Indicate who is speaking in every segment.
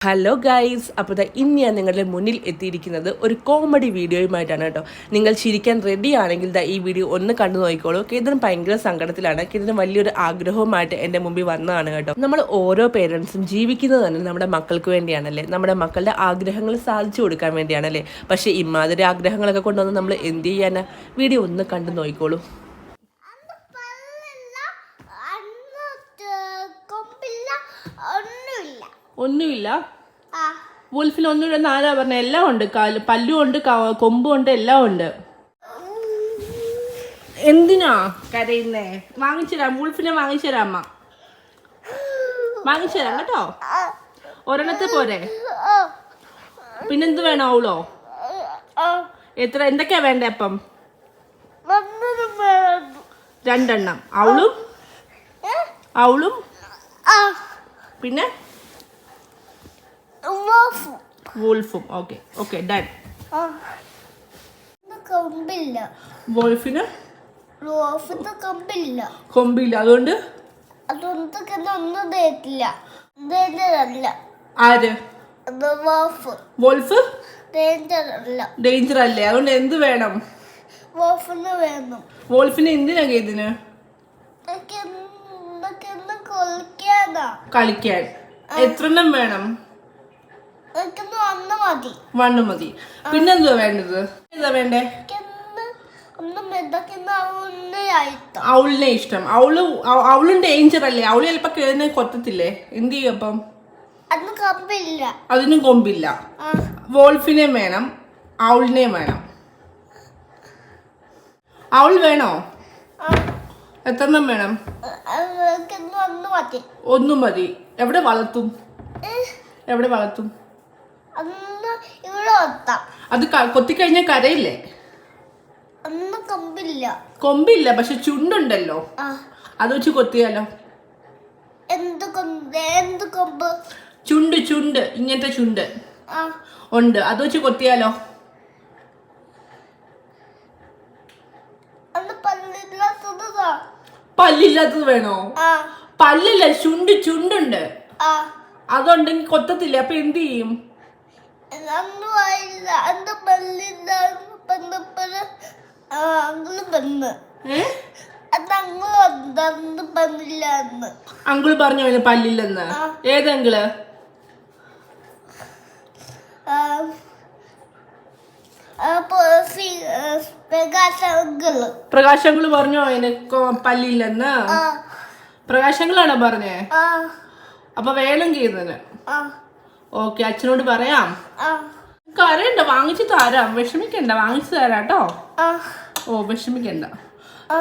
Speaker 1: Hello guys അപ്പോൾ ദാ ഇന്ന് ഞാൻ നിങ്ങളുടെ മുന്നിൽ എത്തിയിരിക്കുന്നത് ഒരു കോമഡി വീഡിയോയുമായിട്ടാണ് കേട്ടോ. നിങ്ങൾ ചിരിക്കാൻ റെഡി ആണെങ്കിൽ ദാ ഈ വീഡിയോ ഒന്ന് കണ്ടു നോക്കിക്കോളൂ. കേന്ദ്രം ഭയങ്കര സങ്കടത്തിലാണ്. കേന്ദ്രം വലിയൊരു ആഗ്രഹവുമായിട്ട് എന്റെ മുമ്പിൽ വന്നതാണ് കേട്ടോ. നമ്മൾ ഓരോ പേരൻസും ജീവിക്കുന്നത് തന്നെ നമ്മുടെ മക്കൾക്ക് വേണ്ടിയാണല്ലേ? നമ്മുടെ മക്കളുടെ ആഗ്രഹങ്ങൾ സാധിച്ചു കൊടുക്കാൻ വേണ്ടിയാണല്ലേ? പക്ഷേ ഇമാതിരി ആഗ്രഹങ്ങളൊക്കെ കൊണ്ടുവന്ന് നമ്മൾ എന്ത് ചെയ്യാനാ? വീഡിയോ ഒന്ന് കണ്ടു നോക്കിക്കോളൂ
Speaker 2: അന്ന് പല്ലില്ല അന്ന് ത- കൊമ്പില്ല ഒന്നുമില്ല.
Speaker 1: ഒന്നുമില്ല വുൾഫിൽ ഒന്നുമില്ലെന്ന് ആരാ പറഞ്ഞ? എല്ലാം ഉണ്ട്. കാൽ പല്ലും ഉണ്ട് കൊമ്പും ഉണ്ട് എല്ലാം ഉണ്ട്. എന്തിനാ? കരയുന്നേ. വാങ്ങിച്ചുതരാം വുൾഫിനെ വാങ്ങിച്ചുതരാം അമ്മ. വാങ്ങിച്ചുതരാം കേട്ടോ. ഒരെണ്ണത്തെ പോരെ. പിന്നെന്ത് വേണം അവളോ? എത്ര എന്തൊക്കെയാ വേണ്ടേ അപ്പം. രണ്ടെണ്ണം. അവളും? അവളും? പിന്നെ. വോൾഫും. ഓക്കെ. Okay done.
Speaker 2: കൊമ്പില്ല.
Speaker 1: വോൾഫിന്?
Speaker 2: കൊമ്പില്ല.
Speaker 1: കൊമ്പില്ല. അതുകൊണ്ട്?
Speaker 2: അതൊന്നും ഒന്നും തേക്കില്ല. ഡേഞ്ചർ
Speaker 1: ആര്? വോൾഫ്?
Speaker 2: അല്ലേ.
Speaker 1: അതുകൊണ്ട് എന്ത് വേണം?
Speaker 2: വോഫിന് വേണം.
Speaker 1: വോൾഫിന് എന്തിനാ കളിക്കാൻ. എത്രണ്ണം വേണം? വണ്ണം മതി. പിന്നെന്തുവാ വേണ്ടത്? എന്താ വേണ്ടേ? അവളിനെ ഇഷ്ടം. അവൾ അവ- അവളും ഡേഞ്ചർ അല്ലേ? അവൾ ചിലപ്പോ കിഴന്നെ കൊത്തത്തില്ലേ? എന്ത് ചെയ്യും അപ്പം? അതിനും കൊമ്പില്ല. വോൾഫിനെ വേണം അവളിനെ വേണം. അവൾ വേണോ?
Speaker 2: എത്ര
Speaker 1: എത്രണ്ണം വേണം?
Speaker 2: ഒന്നും മതി.
Speaker 1: എവിടെ വളർത്തും? എവിടെ വളർത്തും?
Speaker 2: അന്ന് ഇവിടെ ഒത്താം
Speaker 1: അത് കൊത്തി കൊത്തിക്കഴിഞ്ഞാൽ കരയില്ലേ?
Speaker 2: അന്ന് കമ്പില്ല.
Speaker 1: കൊമ്പില്ല പക്ഷെ ചുണ്ടുണ്ടല്ലോ. അത് വെച്ച് കൊത്തിയാലോ?
Speaker 2: എന്ത് കൊമ്പ് എന്ത് കൊമ്പ്?
Speaker 1: ചുണ്ട് ചുണ്ട് ഇങ്ങനത്തെ ചുണ്ട്. ഉണ്ട്. അത് വെച്ച് കൊത്തിയാലോ?
Speaker 2: പല്ലില്ലാത്തതാ
Speaker 1: വേണോ? പല്ലില്ല ചുണ്ട് ചുണ്ടുണ്ട്. അതുണ്ടെങ്കിൽ കൊത്തത്തില്ല. അപ്പൊ എന്ത് ചെയ്യും?
Speaker 2: അന്ന് വായില്ല അന്ന് പല്ലില്ല പന്നപ്പന് അങ്ങൾ പന്ന് അത് വന്ന്. അന്ന് പന്നില്ല അന്ന്
Speaker 1: അങ്കിൾ പറഞ്ഞു അവന് പല്ലില്ലെന്ന്.
Speaker 2: ഏതെങ്കിൾ
Speaker 1: പ്രകാശങ്ങൾ പറഞ്ഞു അവന് കൊ- പല്ലില്ലെന്ന്. പ്രകാശങ്ങളാണോ പറഞ്ഞേ? അപ്പൊ വേണം ഇതിന്
Speaker 2: ആ.
Speaker 1: ഓക്കെ അച്ഛനോട് പറയാം? കരയണ്ട വാങ്ങിച്ചു തരാം. വിഷമിക്കണ്ട വാങ്ങിച്ചു തരാം കേട്ടോ. ഓ വിഷമിക്കണ്ട.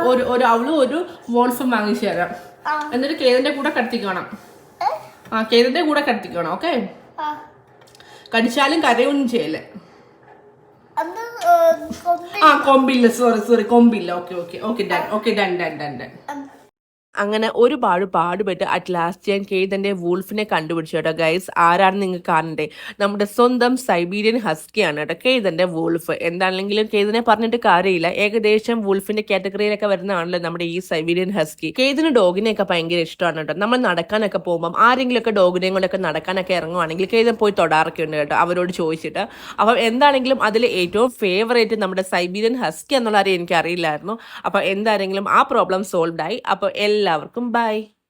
Speaker 1: ഒരു ഒരു അവളും ഒരു വോൾഫും വാങ്ങിച്ചു തരാം. എന്നിട്ട് കേതിന്റെ കൂടെ കടത്തിക്കണം. ആ കേതിന്റെ കൂടെ കടത്തിക്കണം ഓക്കെ? കടിച്ചാലും കരയൊന്നും ചെയ്യല്ലേ. ആ കൊമ്പില്ല. Sorry sorry കൊമ്പില്ല. Okay okay. Okay done okay done done done done. അങ്ങനെ ഒരുപാട് പാടുപെട്ട് അറ്റ് ലാസ്റ്റ് ഞാൻ കേതന്റെ വൂൾഫിനെ കണ്ടുപിടിച്ചു കേട്ടോ. ഗൈസ് ആരാണെന്ന് നിങ്ങൾക്ക് കാണണ്ടേ? നമ്മുടെ സ്വന്തം സൈബീരിയൻ ഹസ്കിയാണ് കേട്ടോ കേതന്റെ വൂൾഫ് എന്താണെങ്കിലും കേതനെ പറഞ്ഞിട്ട് കാര്യമില്ല. ഏകദേശം വൂൾഫിന്റെ കാറ്റഗറിയിലൊക്കെ വരുന്നതാണല്ലോ നമ്മുടെ ഈ സൈബീരിയൻ ഹസ്കി കേതിന് ഡോഗിനെയൊക്കെ ഭയങ്കര ഇഷ്ടമാണ് കേട്ടോ. നമ്മൾ നടക്കാനൊക്കെ പോകുമ്പോൾ ആരെങ്കിലുമൊക്കെ ഡോഗിനെയും കൊണ്ടൊക്കെ നടക്കാനൊക്കെ ഇറങ്ങുവാണെങ്കിൽ കേതൻ പോയി തൊടാറൊക്കെ ഉണ്ട് കേട്ടോ അവരോട് ചോദിച്ചിട്ട്. അപ്പം എന്താണെങ്കിലും അതിൽ ഏറ്റവും ഫേവറേറ്റ് നമ്മുടെ സൈബീരിയൻ ഹസ്കി എന്നുള്ള കാര്യം എനിക്ക് അറിയില്ലായിരുന്നു അപ്പോൾ എന്താണെങ്കിലും ആ പ്രോബ്ലം സോൾവ് ആയി. അപ്പോൾ എല്ലാവർക്കും ബൈ.